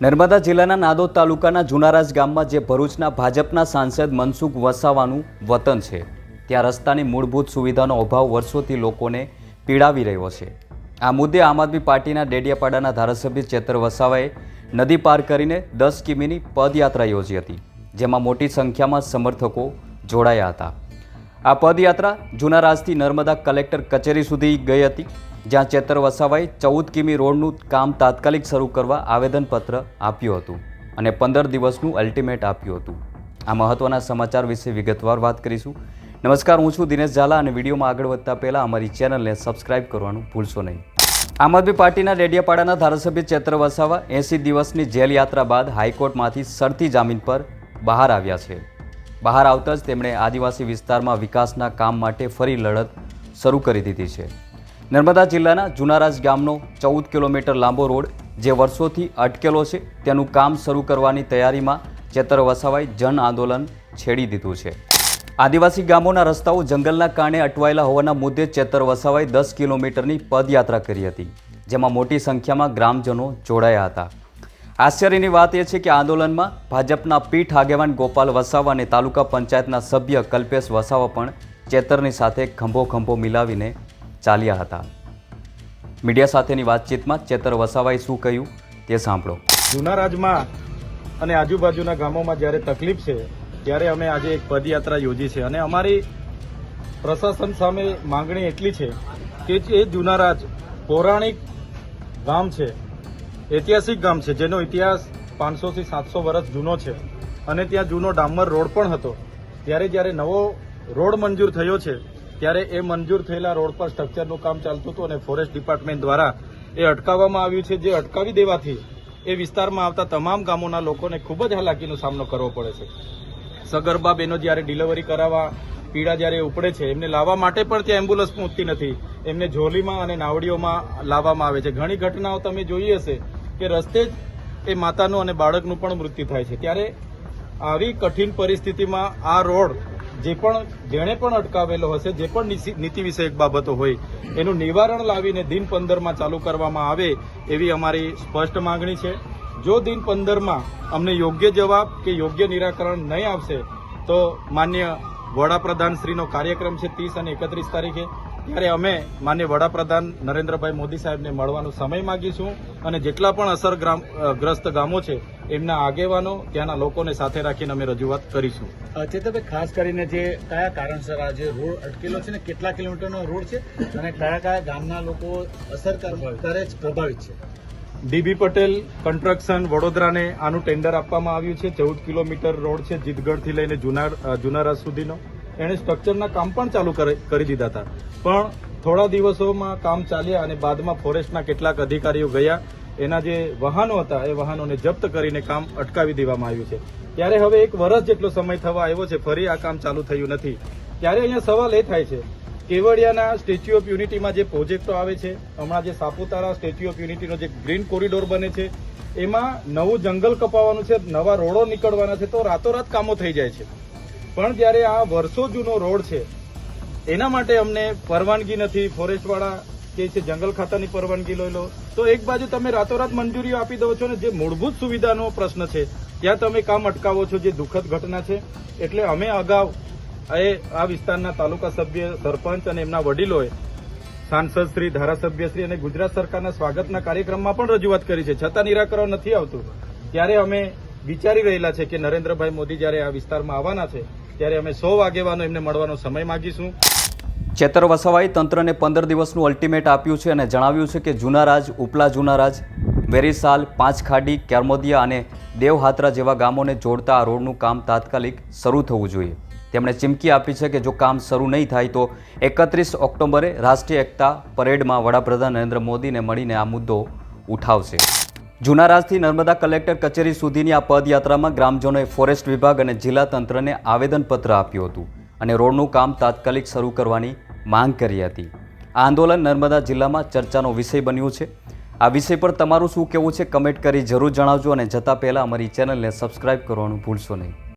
નર્મદા જિલ્લાના નાદોદ તાલુકાના જુનારાજ ગામમાં જે ભરૂચના ભાજપના સાંસદ મનસુખ વસાવાનું વતન છે, ત્યાં રસ્તાની મૂળભૂત સુવિધાનો અભાવ વર્ષોથી લોકોને પીડાવી રહ્યો છે. આ મુદ્દે આમ આદમી પાર્ટીના ડેડિયાપાડાના ધારાસભ્ય ચેતર વસાવાએ નદી પાર કરીને દસ કિમીની પદયાત્રા યોજી હતી, જેમાં મોટી સંખ્યામાં સમર્થકો જોડાયા હતા. આ પદયાત્રા જૂનારાજથી નર્મદા કલેક્ટર કચેરી સુધી ગઈ હતી. જ્યાં ચેતર વસાવાએ ચૌદ કિમી રોડનું કામ તાત્કાલિક શરૂ કરવા આવેદનપત્ર આપ્યું હતું અને પંદર દિવસનું અલ્ટિમેટ આપ્યું હતું. આ મહત્વના સમાચાર વિશે વિગતવાર વાત કરીશું. નમસ્કાર, હું છું દિનેશ ઝાલા અને વિડીયોમાં આગળ વધતા પહેલાં અમારી ચેનલને સબસ્ક્રાઇબ કરવાનું ભૂલશો નહીં. આમ આદમી પાર્ટીના ડેડિયાપાડાના ધારાસભ્ય ચેતર વસાવા એંસી દિવસની જેલ યાત્રા બાદ હાઈકોર્ટમાંથી શરતી જામીન પર બહાર આવ્યા છે. બહાર આવતા જ તેમણે આદિવાસી વિસ્તારમાં વિકાસના કામ માટે ફરી લડત શરૂ કરી દીધી છે. નર્મદા જિલ્લાના જુનારાજ ગામનો ચૌદ કિલોમીટર લાંબો રોડ જે વર્ષોથી અટકેલો છે, તેનું કામ શરૂ કરવાની તૈયારીમાં ચેતર વસાવાએ જન આંદોલન છેડી દીધું છે. આદિવાસી ગામોના રસ્તાઓ જંગલના કારણે અટવાયેલા હોવાના મુદ્દે ચેતર વસાવાએ દસ કિલોમીટરની પદયાત્રા કરી હતી, જેમાં મોટી સંખ્યામાં ગ્રામજનો જોડાયા હતા. આશ્ચર્યની વાત એ છે કે આંદોલનમાં ભાજપના પીઠ આગેવાન ગોપાલ વસાવા અને તાલુકા પંચાયતના સભ્ય કલ્પેશ વસાવા પણ ચેતરની સાથે ખંભો ખંભો મિલાવીને ચાલ્યા હતા. મીડિયા સાથેની વાતચીતમાં ચેતર વસાવાએ શું કહ્યું તે સાંભળો. જૂના રાજમાં અને આજુબાજુના ગામોમાં જ્યારે તકલીફ છે, ત્યારે અમે આજે એક પદયાત્રા યોજી છે. અને અમારી પ્રશાસન સામે માંગણી એટલી છે કે એ જૂના રાજ પૌરાણિક ગામ છે, ઐતિહાસિક ગામ છે, જેનો ઇતિહાસ પાંચસોથી સાતસો વર્ષ જૂનો છે. અને ત્યાં જૂનો ડામર રોડ પણ હતો. ત્યારે જ્યારે નવો રોડ મંજૂર થયો છે ત્યારે એ મંજૂર થયેલા રોડ પર સ્ટ્રક્ચરનું કામ ચાલતું હતું અને ફોરેસ્ટ ડિપાર્ટમેન્ટ દ્વારા એ અટકાવવામાં આવ્યું છે. જે અટકાવી દેવાથી એ વિસ્તારમાં આવતા તમામ ગામોના લોકોને ખૂબ જ હાલાકીનો સામનો કરવો પડે છે. સગર્ભા બહેનો જ્યારે ડિલિવરી કરાવવા, પીડા જ્યારે ઉપડે છે, એમને લાવવા માટે પણ ત્યાં એમ્બ્યુલન્સ પહોંચતી નથી. એમને ઝોલીમાં અને નાવડીઓમાં લાવવામાં આવે છે. ઘણી ઘટનાઓ તમે જોઈ હશે કે રસ્તે જ એ માતાનું અને બાળકનું પણ મૃત્યુ થાય છે. ત્યારે આવી કઠિન પરિસ્થિતિમાં આ રોડ જે પણ જેણે પણ અટકાવેલો હશે, જે પણ નીતિ- વિષયક બાબતો હોય, એનું નિવારણ લાવીને દિન પંદરમાં ચાલુ કરવામાં આવે એવી અમારી સ્પષ્ટ માંગણી છે. જો દિન પંદરમાં અમને યોગ્ય જવાબ કે યોગ્ય નિરાકરણ નહીં આવશે, તો માન્ય વડાપ્રધાન શ્રીનો કાર્યક્રમ છે ત્રીસ અને એકત્રીસ તારીખે. ત્યારે અમે માન્ય વડાપ્રધાન નરેન્દ્રભાઈ મોદી સાહેબને મળવાનો સમય માગીશું અને જેટલા પણ અસરગ્રસ્ત ગામો છે એમના આગેવાનો ત્યાંના લોકોને સાથે રાખીને અમે રજૂઆત કરીશું. ચેતભાઈ ખાસ કરીને જે કયા કારણસર આ જે રોડ અટકેલો છે ને કેટલા કિલોમીટરનો રોડ છે અને કયા કયા ગામના લોકો અસર કરે જ પ્રભાવિત છે? ડીબી પટેલ કન્સ્ટ્રક્શન વડોદરાને આનું ટેન્ડર આપવામાં આવ્યું છે. ચૌદ કિલોમીટર રોડ છે જીતગઢથી લઈને જુનાર જુનારા સુધીનો. એણે સ્ટ્રક્ચરના કામ પણ ચાલુ કરી દીધા હતા. પણ થોડા દિવસોમાં કામ ચાલ્યા અને બાદમાં ફોરેસ્ટના કેટલાક અધિકારીઓ ગયા. એના જે વાહનો હતા, એ વાહનોને જપ્ત કરીને કામ અટકાવી દેવામાં આવ્યું છે. ત્યારે હવે એક વર્ષ જેટલો સમય થવા આવ્યો છે, ફરી આ કામ ચાલુ થયું નથી. ત્યારે અહીંયા સવાલ એ થાય છે, કેવડિયાના સ્ટેચ્યુ ઓફ યુનિટીમાં જે પ્રોજેક્ટો આવે છે, હમણાં જે સાપુતારા સ્ટેચ્યુ ઓફ યુનિટીનો જે ગ્રીન કોરિડોર બને છે, એમાં નવું જંગલ કપાવવાનું છે, નવા રોડો નીકળવાના છે, તો રાતોરાત કામો થઈ જાય છે. પણ જ્યારે આ વર્ષો જૂનો રોડ છે એના માટે અમને પરવાનગી નથી. ફોરેસ્ટવાળા કે છે જંગલ ખાતાની પરવાનગી લઈ લો. તો એક બાજુ તમે રાતોરાત મંજૂરીઓ આપી દો છો ને, જે મૂળભૂત સુવિધાનો પ્રશ્ન છે, ત્યાં તમે કામ અટકાવો છો જે દુઃખદ ઘટના છે. એટલે અમે અગાઉ એ આ વિસ્તારના તાલુકા સભ્ય, સરપંચ અને એમના વડીલોએ સાંસદ શ્રી, ધારાસભ્ય શ્રી અને ગુજરાત સરકારના સ્વાગતના કાર્યક્રમમાં પણ રજૂઆત કરી છે. છતાં નિરાકરણ નથી આવતું. ત્યારે અમે વિચારી રહેલા છે કે નરેન્દ્રભાઈ મોદી જ્યારે આ વિસ્તારમાં આવવાના છે ત્યારે અમે સૌ આગેવાનો એમને મળવાનો સમય માગીશું. ચેતર વસાવાએ તંત્રને પંદર દિવસનું અલ્ટિમેટ આપ્યું છે અને જણાવ્યું છે કે જૂનારાજ ઉપલા જૂનારાજ વેરીસાલ, પાંચખાડી કેરમોદિયા અને દેવહાત્રા જેવા ગામોને જોડતા આ રોડનું કામ તાત્કાલિક શરૂ થવું જોઈએ. તેમણે ચીમકી આપી છે કે જો કામ શરૂ નહીં થાય તો એકત્રીસ ઓક્ટોબરે રાષ્ટ્રીય એકતા પરેડમાં વડાપ્રધાન નરેન્દ્ર મોદીને મળીને આ મુદ્દો ઉઠાવશે. જૂનારાજથી નર્મદા કલેક્ટર કચેરી સુધીની આ પદયાત્રામાં ગ્રામજનોએ ફોરેસ્ટ વિભાગ અને જિલ્લા તંત્રને આવેદનપત્ર આપ્યું હતું અને રોડનું કામ તાત્કાલિક શરૂ કરવાની માંગ કરી હતી. આ આંદોલન નર્મદા જિલ્લામાં ચર્ચાનો વિષય બન્યું છે. આ વિષય પર તમારું શું કહેવું છે, કમેન્ટ કરી જરૂર જણાવજો અને જતાં પહેલાં અમારી ચેનલને સબસ્ક્રાઇબ કરવાનું ભૂલશો નહીં.